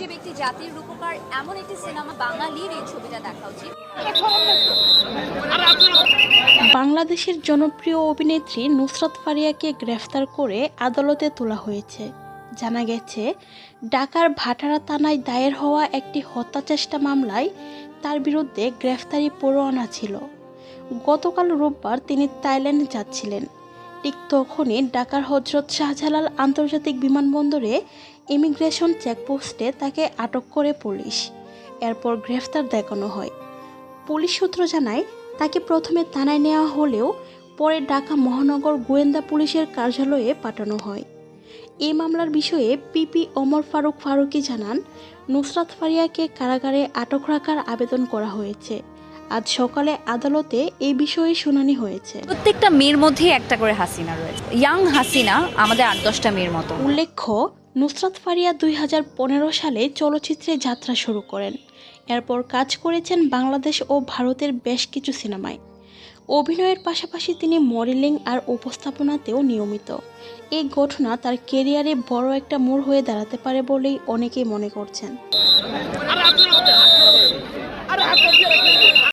মুজিব একটি জাতির রূপকার, এমন একটি সিনেমা বাঙালির এই ছবিটা দেখা উচিত। বাংলাদেশের জনপ্রিয় অভিনেত্রী নুসরাত ফারিয়াকে গ্রেফতার করে আদালতে তোলা হয়েছে। জানা গেছে, ঢাকার ভাটারা থানায় দায়ের হওয়া একটি হত্যাচেষ্টা মামলায় তার বিরুদ্ধে গ্রেফতারি পরোয়ানা ছিল। গতকাল রোববার তিনি থাইল্যান্ড যাচ্ছিলেন। ঠিক তখনই ঢাকার হজরত শাহজালাল আন্তর্জাতিক বিমানবন্দরে ইমিগ্রেশন চেকপোস্টে তাকে আটক করে পুলিশ। এরপর গ্রেফতার দেখানো হয়। পুলিশ সূত্র জানায়, তাকে প্রথমে থানায় নেওয়া হলেও পরে ঢাকা মহানগর গোয়েন্দা পুলিশের কার্যালয়ে পাঠানো হয়। এই মামলার বিষয়ে পিপি ওমর ফারুক ফারুকি জানান, নুসরাত ফারিয়াকে কারাগারে আটক রাখার আবেদন করা হয়েছে। আজ সকালে আদালতে এই বিষয়ে শুনানি হয়েছে। প্রত্যেকটা মেয়ের মধ্যে একটা করে হাসিনা রয়েছে। ইয়াং হাসিনা আমাদের আট দশটা মেয়ের মতো। উল্লেখ্য নুসরাত ফারিয়া দুই হাজার পনেরো সালে চলচ্চিত্রে যাত্রা শুরু করেন। এরপর কাজ করেছেন বাংলাদেশ ও ভারতের বেশ কিছু সিনেমায়। অভিনয়ের পাশাপাশি তিনি মডেলিং আর উপস্থাপনাতেও নিয়মিত। এই ঘটনা তার কেরিয়ারে বড় একটা মোড় হয়ে দাঁড়াতে পারে বলেই অনেকেই মনে করছেন।